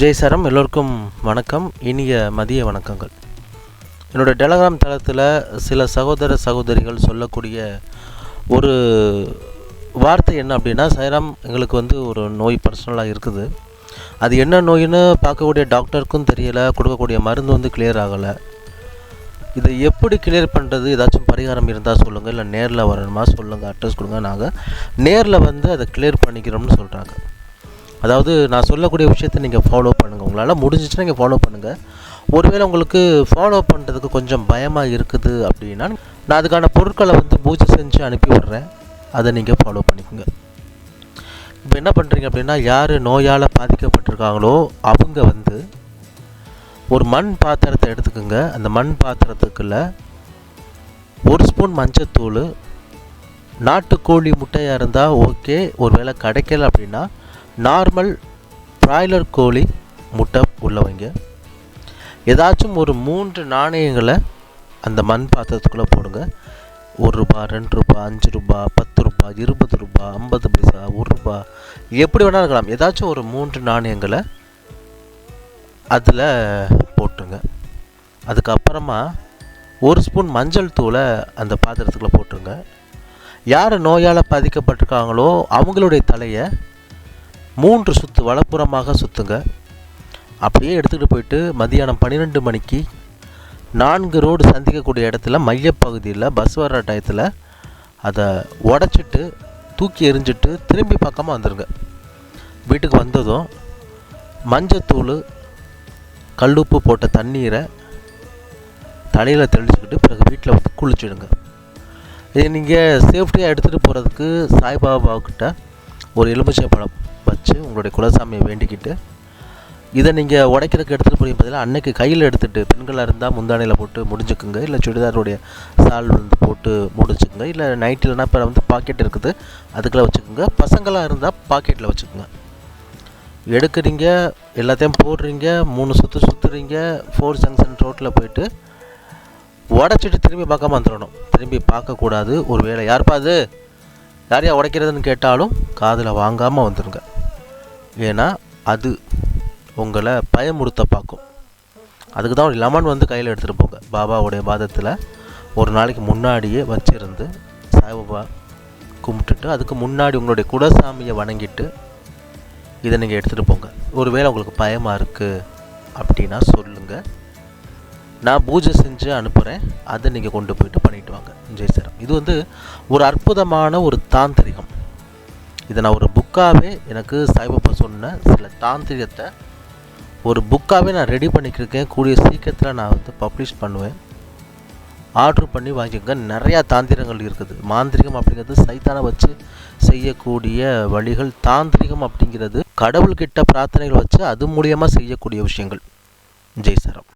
ஜெய் சரம் எல்லோருக்கும் வணக்கம். இனிய மதிய வணக்கங்கள். என்னோடய டெலகிராம் தளத்தில் சில சகோதர சகோதரிகள் சொல்லக்கூடிய ஒரு வார்த்தை என்ன அப்படின்னா சைராம் எங்களுக்கு வந்து ஒரு நோய் பர்சனலாக இருக்குது. அது என்ன நோயின்னு பார்க்கக்கூடிய டாக்டருக்கும் தெரியலை கொடுக்கக்கூடிய மருந்து வந்து கிளியர் ஆகலை. இதை எப்படி கிளியர் பண்ணுறது ஏதாச்சும் பரிகாரம் இருந்தால் சொல்லுங்கள் இல்லை நேரில் வரணுமா சொல்லுங்கள் அட்ரஸ் கொடுங்க. நாங்கள் நேரில் வந்து அதை கிளியர் பண்ணிக்கிறோம்னு சொல்கிறாங்க அதாவது நான் சொல்லக்கூடிய விஷயத்தை நீங்கள் ஃபாலோ பண்ணுங்கள் உங்களால் முடிஞ்சிச்சுன்னா நீங்கள் ஃபாலோ பண்ணுங்கள் ஒருவேளை உங்களுக்கு ஃபாலோ பண்ணுறதுக்கு கொஞ்சம் பயமாக இருக்குது அப்படின்னா நான் அதுக்கான பொருட்களை வந்து பூஜை செஞ்சு அனுப்பி விடுறேன். அதை நீங்கள் ஃபாலோ பண்ணிக்கோங்க. இப்போ என்ன பண்ணுறீங்க அப்படின்னா யார் நோயால் பாதிக்கப்பட்டிருக்காங்களோ அவங்க வந்து ஒரு மண் பாத்திரத்தை எடுத்துக்கோங்க. அந்த மண் பாத்திரத்துக்குள்ள ஒரு ஸ்பூன் மஞ்சத்தூள் நாட்டுக்கோழி முட்டையாக இருந்தால் ஓகே ஒரு வேளை கிடைக்கல அப்படின்னா நார்மல் பிராய்லர் கோழி முட்டை உள்ளவங்க. ஏதாச்சும் ஒரு மூன்று நாணயங்களை அந்த மண் பாத்திரத்துக்குள்ளே போடுங்க. ஒரு ரூபா ரெண்டு ரூபா அஞ்சு ரூபா பத்து ரூபா இருபது ரூபா ஐம்பது பைசா ஒரு ரூபா எப்படி வேணாலும் இருக்கலாம். ஏதாச்சும் ஒரு மூன்று நாணயங்களை அதில் போட்டுருங்க. அதுக்கப்புறமா ஒரு ஸ்பூன் மஞ்சள் தூளை அந்த பாத்திரத்துக்குள்ளே போட்டுருங்க. யார் நோயால் பாதிக்கப்பட்டிருக்காங்களோ அவங்களுடைய தலையை மூன்று சுற்று வலப்புறமாக சுற்றுங்க அப்படியே எடுத்துகிட்டு போயிட்டு மதியானம் பன்னிரெண்டு மணிக்கு நான்கு ரோடு சந்திக்கக்கூடிய இடத்துல மையப்பகுதியில் பஸ் வர டயத்தில் அதை உடச்சிட்டு தூக்கி எரிஞ்சிட்டு திரும்பி பக்கமாக வந்துடுங்க வீட்டுக்கு வந்ததும் மஞ்சத்தூள் கல்லுப்பு போட்ட தண்ணீரை தலையில் தெளிச்சுக்கிட்டு பிறகு வீட்டில் வந்து குளிச்சிடுங்க. இது நீங்கள் சேஃப்டியாக எடுத்துகிட்டு போகிறதுக்கு சாய்பாபாக்கிட்ட ஒரு எலுமிச்சை பழம் வச்சு உங்களுடைய குலசாமியை வேண்டிக்கிட்டு இதை நீங்கள் உடைக்கிறதுக்கு எடுத்துகிட்டு போய் பார்த்தீங்கன்னா அன்னைக்கு கையில் எடுத்துகிட்டு பெண்களாக இருந்தால் முந்தானையில் போட்டு முடிஞ்சுக்குங்க இல்லை சுடிதாருடைய சால் வந்து போட்டு முடிச்சுக்குங்க இல்லை நைட்டில்னா இப்போ வந்து பாக்கெட் இருக்குது அதுக்கெல்லாம் வச்சுக்கோங்க. பசங்களாக இருந்தால் பாக்கெட்டில் வச்சுக்கோங்க. எடுக்கிறீங்க எல்லாத்தையும் போடுறீங்க மூணு சுற்று சுற்றுறீங்க ஃபோர் ஜங்ஷன் ரோட்டில் போயிட்டு உடச்சிட்டு திரும்பி பார்க்காம வந்துடணும். திரும்பி பார்க்கக்கூடாது ஒரு வேளை யாருப்பா அது? யாரையா உடைக்கிறதுன்னு கேட்டாலும் காதில் வாங்காமல் வந்துடுங்க ஏன்னா அது உங்களை பயமுறுத்த பார்க்கும். அதுக்கு தான் ஒரு லெமன் வந்து கையில் எடுத்துகிட்டு போங்க. பாபாவுடைய பாதத்தில் ஒரு நாளைக்கு முன்னாடியே வச்சிருந்து சாய்பாபா கும்பிட்டுட்டு அதுக்கு முன்னாடி உங்களுடைய குலசாமியை வணங்கிட்டு இதை நீங்கள் எடுத்துகிட்டு போங்க. ஒருவேளை உங்களுக்கு பயமாக இருக்குது அப்படின்னா சொல்லுங்கள் நான் பூஜை செஞ்சு அனுப்புகிறேன் அதை நீங்கள் கொண்டு போயிட்டு பண்ணிட்டு வாங்க. ஜெய் சார் இது வந்து ஒரு அற்புதமான ஒரு தாந்திரிகம். இதை நான் ஒரு புக்காகவே எனக்கு சாய்பாபா சொன்ன சில தாந்திரிகத்தை ஒரு புக்காகவே நான் ரெடி பண்ணிக்கிருக்கேன். கூடிய சீக்கிரத்தில் நான் வந்து பப்ளிஷ் பண்ணுவேன். ஆர்டர் பண்ணி வாங்கிக்கோங்க. நிறையா தாந்திரங்கள் இருக்குது. மாந்திரிகம் அப்படிங்கிறது சைத்தானை வச்சு செய்யக்கூடிய வழிகள். தாந்திரிகம் அப்படிங்கிறது கடவுள்கிட்ட பிரார்த்தனைகள் வச்சு அது மூலியமாக செய்யக்கூடிய விஷயங்கள். ஜெய் சரம்.